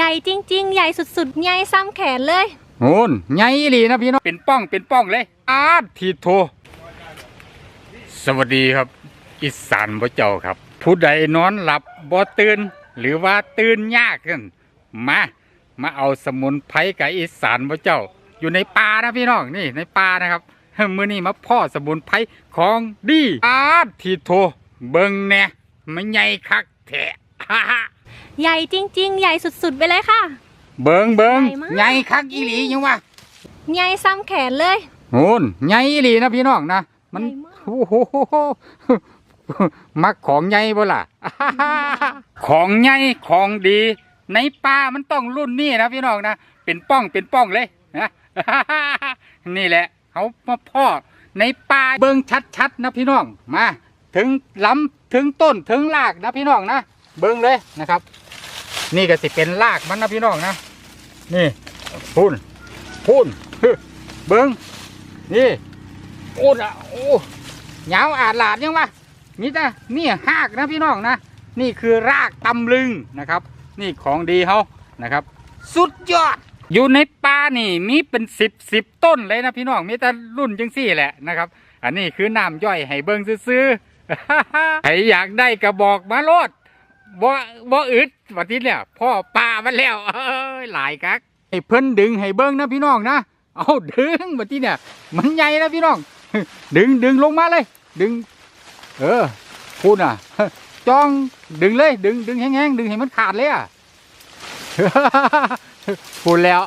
ใหญ่จริง ๆ ใหญ่สุดๆ ใหญ่ซ้ำแขนเลยโน่นใหญ่อีหลีนะพี่น้องเป็นป้องเป็นป้องเลยอาดทีโท สวัสดีครับ อีสานบ่เจ้าครับ ผู้ใดนอนหลับบ่ตื่นหรือว่าตื่นยากขึ้นมา มาเอาสมุนไพรกับอีสานบ่เจ้า อยู่ในป่านะพี่น้องนี่ในป่านะครับมื้อนี้มาพ่อสมุนไพรของดีอาดทีโท เบิ่งแหน่มันใหญ่คักแท้ฮ่าฮ่า ใหญ่จริง ๆ ใหญ่สุดๆไปเลยค่ะ เบิ่งเบิ่งใหญ่มาก ใหญ่คักอีหลียังวะใหญ่ซ้ำแขนเลยโน่นใหญ่อีหลีนะพี่น้องนะมันใหญ่มาก โอ้โหมักของใหญ่บ่ล่ะ ของใหญ่ของดี ในป่ามันต้องรุ่นนี้นะพี่น้องนะเป็นป้องเป็นป้องเลยนะ นี่แหละเขามาพ่อในป่าเบิ่งชัดๆนะพี่น้องมา ถึงลำถึงต้นถึงรากนะพี่น้องนะเบิ่งเลยนะครับ นี่ก็สิเป็นรากมันนะพี่น้องนะ นี่พูนพูนเบิ้งนี่โอ้ละโอ้ยาวอาดหลาดยังวะนี่จ้ะนี่หากนะพี่น้องนะ นี่คือรากตำลึงนะครับ นี่ของดีเขานะครับ สุดยอด อยู่ในป่านี่มีเป็นสิบสิบต้นเลยนะพี่น้องมีแต่รุ่นจังสี่แหละนะครับ อันนี้คือน้ำย่อยให้เบิ้งซื้อๆใครอยากได้กระบอกมาโลด บ่บ่อึดวันที่เนี่ยพ่อป่ามันแล้วเอ้ยหลายกักให้เพิ่นดึงให้เบิ้งนะพี่น้องนะเอาดึงมาที่เนี่ย มันใหญ่นะพี่น้อง ดึงดึงลงมาเลย ดึง เออพูดอะจ้องดึงเลย ดึงดึงแห้งๆดึงให้มันขาดเลยอะพูดแล้ว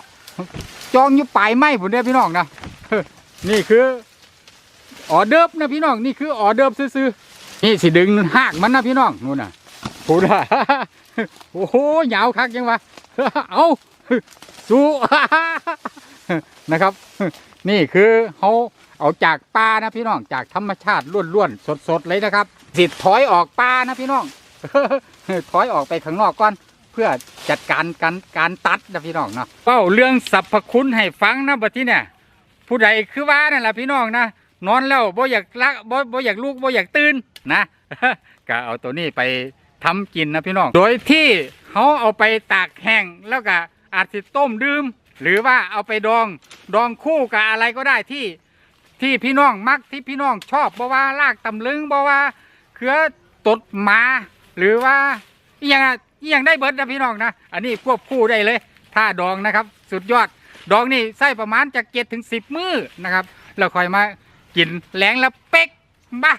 จ้องอยู่ปลายไม้ผมเนี่ยพี่น้องนะนี่คือออเดิร์ฟนะพี่น้องนี่คือออเดิร์ฟซื้อๆนี่สิดึงหากมันนะพี่น้องนู่นน่ะ พูดอะโอ้โหยาวคักยังวะเอาสู้นะครับ นี่คือเขาเอาจากป่านะพี่น้องจากธรรมชาติล้วนๆสดๆเลยนะครับ สิถอยออกป่านะพี่น้องถอยออกไปข้างนอกก่อน เพื่อจัดการการการตัดนะพี่น้องเนาะเป้าเรื่องสรรพคุณให้ฟังนะบัดที่เนี่ย ผู้ใดคือว่านั่นแหละพี่น้องนะนอนแล้วบ่อยากละบ่บ่อยากลุกบ่อยากตื่นนะก็เอาตัวนี้ไป ทำกินนะพี่น้อง โดยที่เขาเอาไปตากแห้งแล้วก็อาจจะต้มดื่ม หรือว่าเอาไปดองดองคู่กับอะไรก็ได้ที่ที่พี่น้องมักที่พี่น้องชอบบ่ว่าลากตำลึงบ่ว่าเคือตดมา หรือว่าอย่างอย่างได้เบิร์ดนะพี่น้องนะอันนี้ควบคู่ได้เลย ถ้าดองนะครับ สุดยอด ดองนี่ใส่ประมาณจากเจ็ดถึงสิบมือนะครับแล้วคอยมากินแหลงแล้วเป๊กบ้า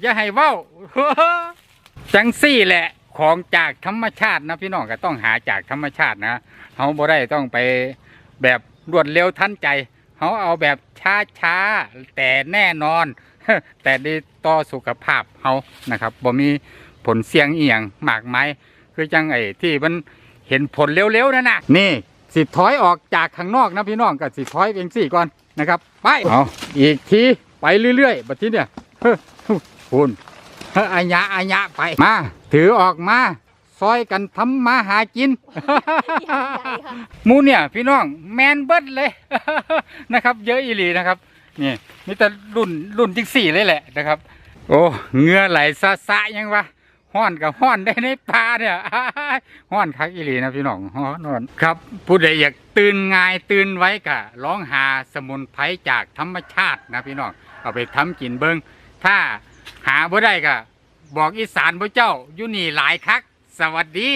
อย่าให้เว้า จังซี่แหละของจากธรรมชาตินะพี่น้องก็ต้องหาจากธรรมชาตินะเขาบ่ได้ต้องไปแบบรวดเร็วทันใจเขาเอาแบบช้าช้าแต่แน่นอน แต่ดีต่อสุขภาพเขานะครับบ่มีผลเสี่ยงเอียงหมากไมายคือจังไอ้ที่มันเห็นผลเร็วๆนั่นนะนี่สิถอยออกจากข้างนอกนะพี่น้องก็สิถอยเป็นสี่ก่อนนะครับ ไปเอาอีกทีไปเรื่อยๆบัดทีเนี่ยคุณ อัญญะอัญญะไป มา ถือออกมา ซอยกันทำมาหากินหมูเนี่ย พี่น้องแมนเบิดเลยนะครับ เยอะอีหลีนะครับนี่นี่แต่รุ่นรุ่นจิงสี่เลยแหละนะครับ โอ้เหงือไหลซาซะยังวะห้อนกับห้อนได้ในป่าเนี่ยห้อนคักอีหลีนะพี่น้องฮ้อนฮ้อนครับ ผู้ใดอยากตื่นง่ายตื่นไว้กะร้องหาสมุนไพรจากธรรมชาตินะพี่น้องเอาไปทำกินเบิงถ้า หาบ่ได้ก็บอกอีสานพระเจ้าอยู่นี่หลายคัก สวัสดี